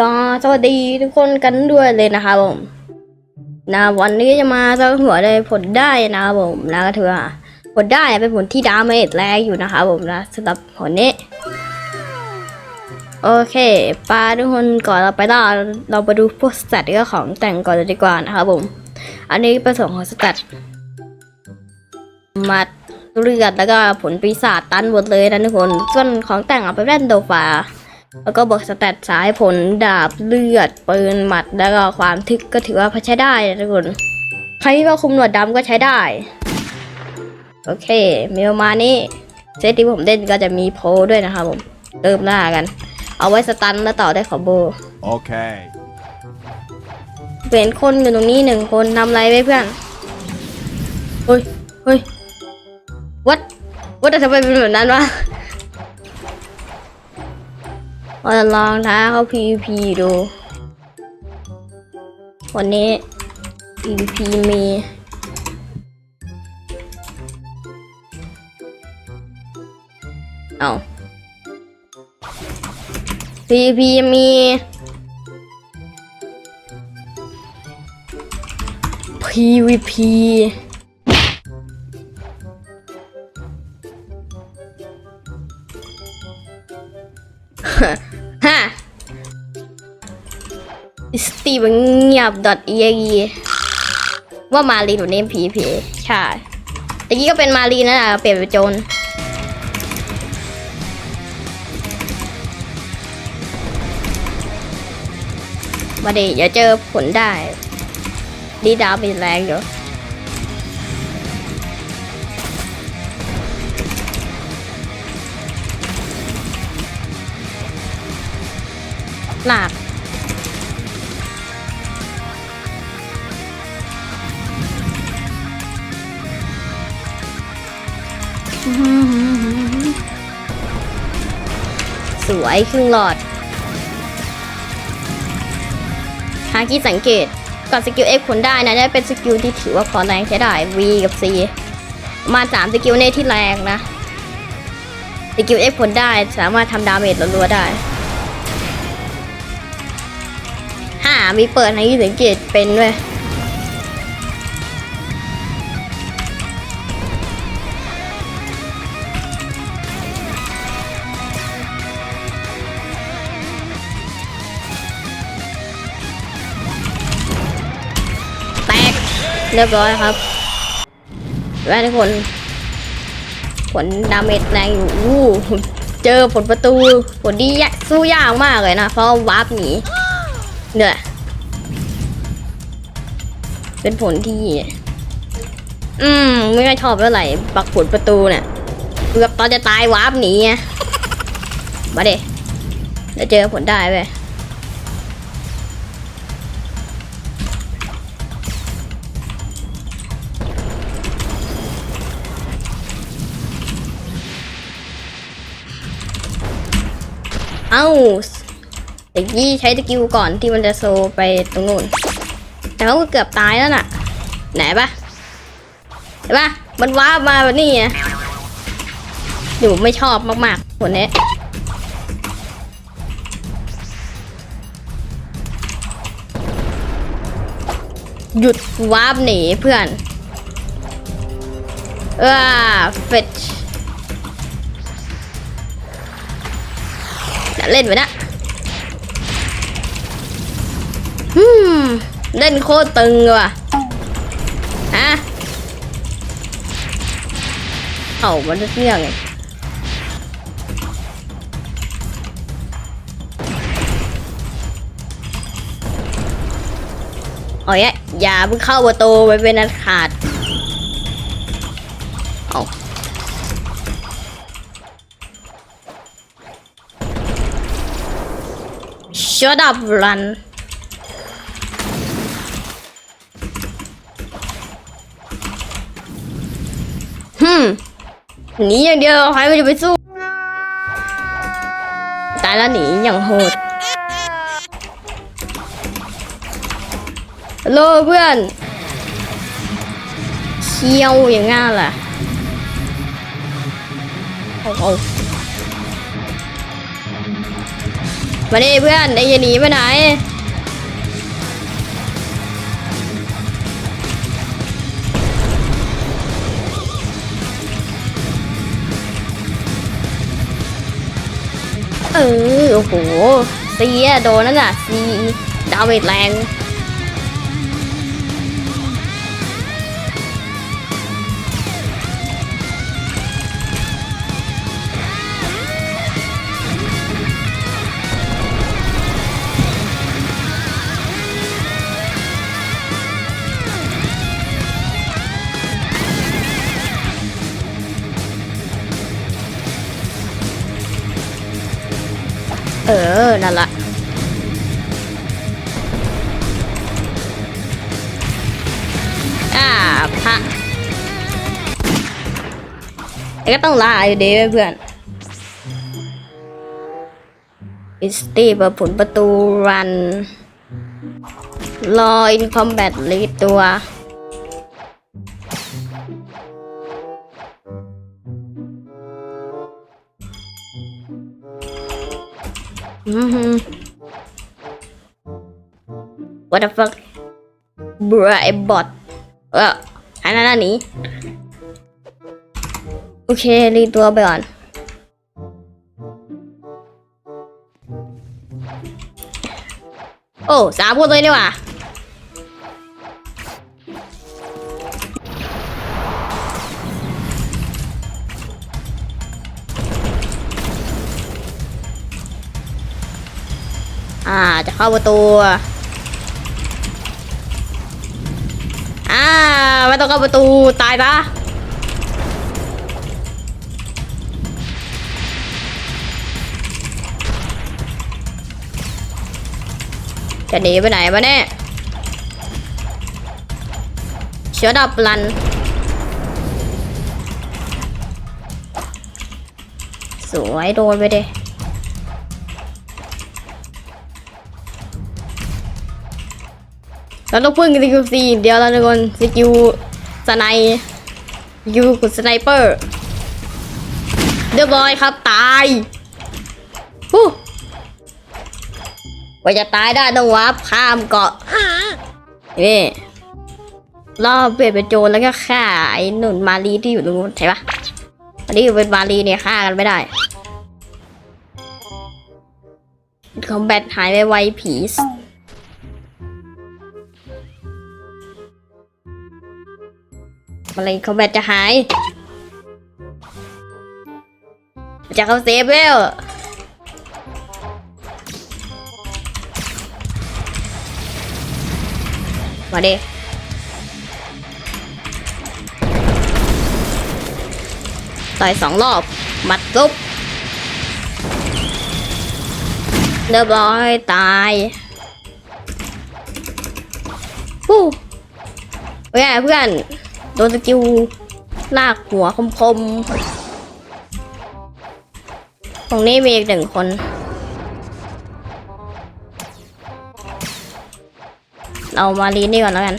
ก็สวัสดีทุกคนกันด้วยเลยนะครับผมนะวันนี้จะมาสรุปหัวในผลได้นะครับผมนะก็ถือว่าผลได้เป็นผลที่ดาเมจแรงอยู่นะครับผมนะสำหรับผลนี้โอเคปาทุกคนก่อนเราไปล่าเราไปดูพวกสแตทก็ของแต่งก่อนเลยดีกว่านะครับผม อันนี้ประสงค์ของสแตทมัดเลือดแล้วก็ผลปีศาจตันหมดเลยนะทุกคน ส่วนของแต่งเอาไปเล่นโดฟา แล้วก็บอกสแตทสายผลดาบเลือดปืนหมัดแล้วก็ความทึกก็ถือว่าพอใช้ได้นะทุกคนใครที่ว่าคุมหนวดดำก็ใช้ได้ โอเคมีประมาณนี้เซตที่ผมเล่นก็จะมีโพลด้วยนะครับผมเริ่มหน้ากัน เอาไว้สตันแล้วต่อได้ขอโบ Okay. เป็นคนอยู่ตรงนี้หนึ่งคนทำอะไรไว้เพื่อนเฮ้ยเฮ้ยวัดวัดทำไมเป็นแบบนั้นวะ เราจะลองท้าเขา PVP ดู วันนี้ PVP มีเอา PVP มี PVP ฮียบ .exe ว่ามารีหนูเนม PVP ใช่ตะกี้ก็เป็นมารีนั่นแหละเปลี่ยนเป็นโจรมาดิอย่าเจอผลได้ ดีดาวเป็นแรงอยู่หนัก สวยครึ่งหลอดหาที่สังเกตก่อนสกิล X ผลได้นะได้เป็นสกิลที่ถือว่าพอแรงใช้ได้ V กับ C ประมาณ3สกิลเนที่แรงนะสกิล X ผลได้สามารถทำดาเมจรัวๆได้ห้ามีเปิดให้สังเกตเป็นด้วย เรียบร้อยครับแล้วทุกคน ผลดาเมจแรงอยู่อู้เจอผลประตูผลที่ยากสู้ยากมากเลยนะ เพราะวาร์ปหนีเนี่ยเป็นผลที่ อืม ไม่ค่อยชอบเท่าไหร่ปักผลประตูเนี่ยเกือบตอนจะตายวาร์ปหนีไงมาเด็เดี๋ยวเจอผลได้ไป เอ้าตะกี้ใช้สกิลก่อนที่มันจะโซไปตรงนู้นแต่เขาก็เกือบตายแล้วน่ะ ไหนปะเห็นปะมันว้าร์ปมาแบบนี้ไงอยู่ไม่ชอบมากๆคนนี้หยุดวาร์ปหนีเพื่อนเออเฟช เล่นไปนะอืมเล่นโคตรตึงเลยว่ะฮะเอามันเสี่ยงไงเอาแยอย่าเพิ่งเข้าประตูไปเป็นอันขาด ชัด up run ฮึมหนีอย่างเดียวใครไม่จะไปสู้ ตายแล้วหนีอย่างโหดฮัลโหลเพื่อนเคียวอย่างงั้นแหละโอ้ มาดิเพื่อนไอ้จะหนีไปไหน เออ โอ้โหเสียโดนนั่นน่ะซีดาเมจแรง เออ นั่นละอ่าพระแต่ก็ต้องลาอยู่ดีเว้ยเพื่อนอิสตีเปิดผลประตูรัน รออินคอมแบทลีดตัว What the fuck บรไอบอทเอออันนั้นอันนี้โอเค รีตัวไปก่อน โอ้ สามคนเลยนี่หว่า อ่า จะเข้าประตูอ่าไม่ต้องเข้าประตูตายปะจะหนีไปไหนวะเนี่ยเชื้อดับลัน สวยโดนไปเด เราต้องพึ่งสกิลซีเดียวแล้วทุกคนสกิลสไนสกิลกุดสไนเปอร์เรียบร้อยครับตายฮู้ว่าจะตายได้ต้องวาร์ปข้ามเกาะนี่รอบเปลี่ยนเป็นโจรแล้วก็ฆ่าไอ้หนุนมารีที่อยู่ตรงนู้นใช่ปะอันนี้เป็นมารีเนี่ยฆ่ากันไม่ได้คอมแบทหายไปไวผี สอะไรคอมแบทจะหาย จะเข้าเซฟแล้วมาดิต่อยสองรอบ มัดซุบเรียบร้อยตายฮู้เพื่อนเพื่อน ดนสกิลลากหัวคมๆตรงนี้มีอีกหนึ่งคน เรามาลีนนี่ก่อนแล้วกัน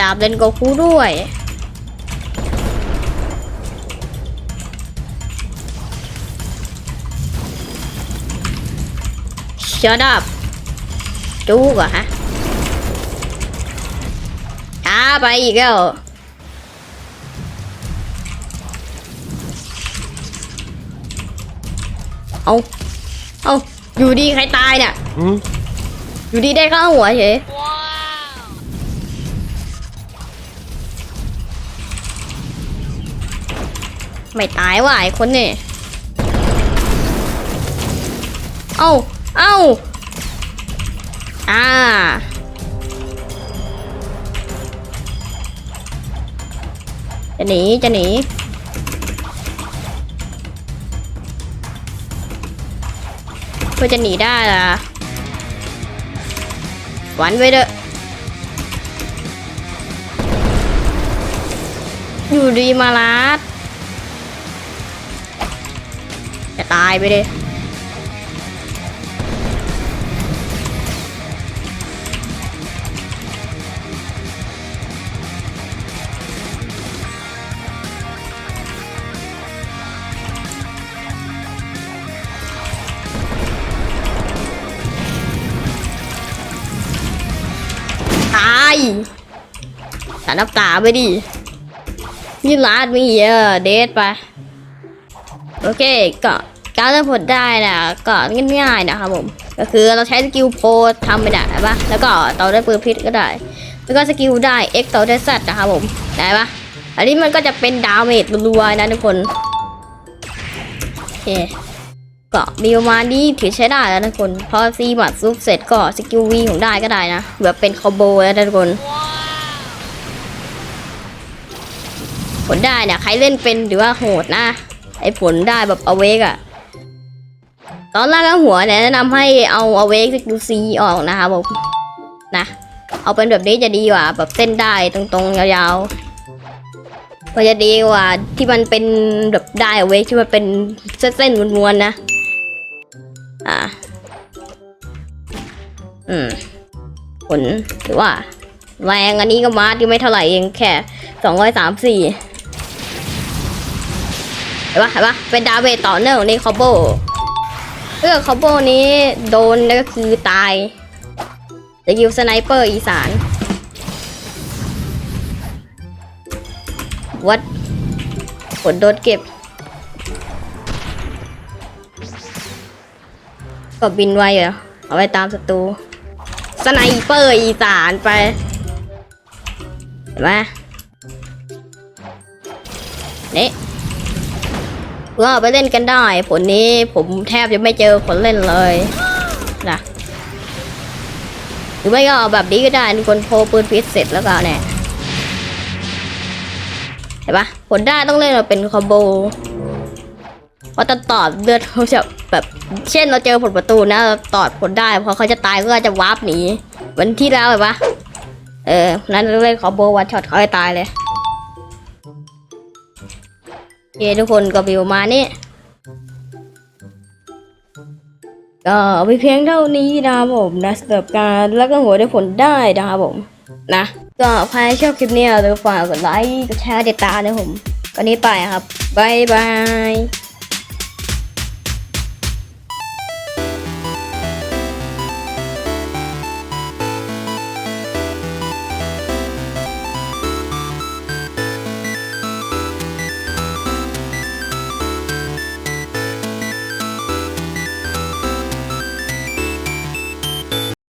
ดาบเลนโกคูด้วย Shut up จูกเหรอฮะช้าไปอีกแล้วเอาเอาอยู่ดีใครตายเนี่ยอืมอยู่ดีได้ข้างหัวเฉย ไม่ตายว่ะไอ้คนนี่เอ้า เอ้า อ่า จะหนี จะหนีเพื่อจะหนีได้ล่ะหวันไว้เด้ออยู่ดีมาลัด ตายไปดิตายสารนับตาไปดินี่ลาดมีเยอะเดทไป โอเคก็ การเริ่มผลได้นะก็ง่ายๆนะครับผมก็คือเราใช้สกิลโพทำไปได้ปะแล้วก็ต่อด้ปืนพิษก็ได้ แล้วก็สกิลได้ X ต่อด้วย Z นะครับผมได้ปะอันนี้มันก็จะเป็นดาเมจรัวๆนะทุกคนโอเคก็มีประมาณนี้ถือใช้ได้แล้วนะทุกคน พอซีหมัดซุปเสร็จก็สกิลวีของได้ก็ได้นะแบบเป็นคอมโบแล้วนะทุกคนผลได้เนี่ยใครเล่นเป็นหรือว่าโหดนะไอ้ผลได้แบบเอาเวกอะ ตอนแรกก็หัวเนี่ยแนะนำให้เอาเอาเวกสกิลซีออกนะครับผมนะ เอาเป็นแบบนี้จะดีกว่า แบบเส้นได้ตรงๆ ยาวๆก็จะดีกว่าที่มันเป็นแบบได้เวกที่มันเป็นเส้นๆม้วนๆนะอ่าอืมผลหรือว่าแรงอันนี้ก็มาร์ที่ไม่เท่าไหร่เองแค่สองร้อยสามสี่เห็นปะเห็นปะเป็นดาเมจต่อเนื่องในคอมโบ เมื่อคอมโบนี้โดนก็คือตายจะยิวสไนเปอร์อีสานวัดผลโดนเก็บก็บินไวเหรอเอาไปตามศัตรูสไนเปอร์อีสานไปเห็นไหมนี่ ก็เอาไปเล่นกันได้ ผลนี้ผมแทบจะไม่เจอคนเล่นเลยนะหรือไม่ก็เอาแบบนี้ก็ได้ทุกคนโพลปืนพิษเสร็จแล้วก็เนี่ยเห็นปะผลได้ต้องเล่นมาเป็นคอมโบพราะตอนตอดเลือดเขาจะแบบเช่นเราเจอผลประตูนะตอดผลได้พอเขาจะตายก็จะวาร์ปหนีเหมือนที่แล้วเห็นปะเออนั้นเล่นคอมโบวันช็อตเขาให้ตายเลย เคทุกคนก็มีประมาณนี้ก็ไปเพียงเท่านี้นะครับผมนะสำหรับการแล้วก็หัวได้ผลได้นะครับผมนะก็ใครชอบคลิปนี้อย่าลืมฝากกดไลค์กดแชร์ติดตามนะผมก็นี้ไปครับบายบาย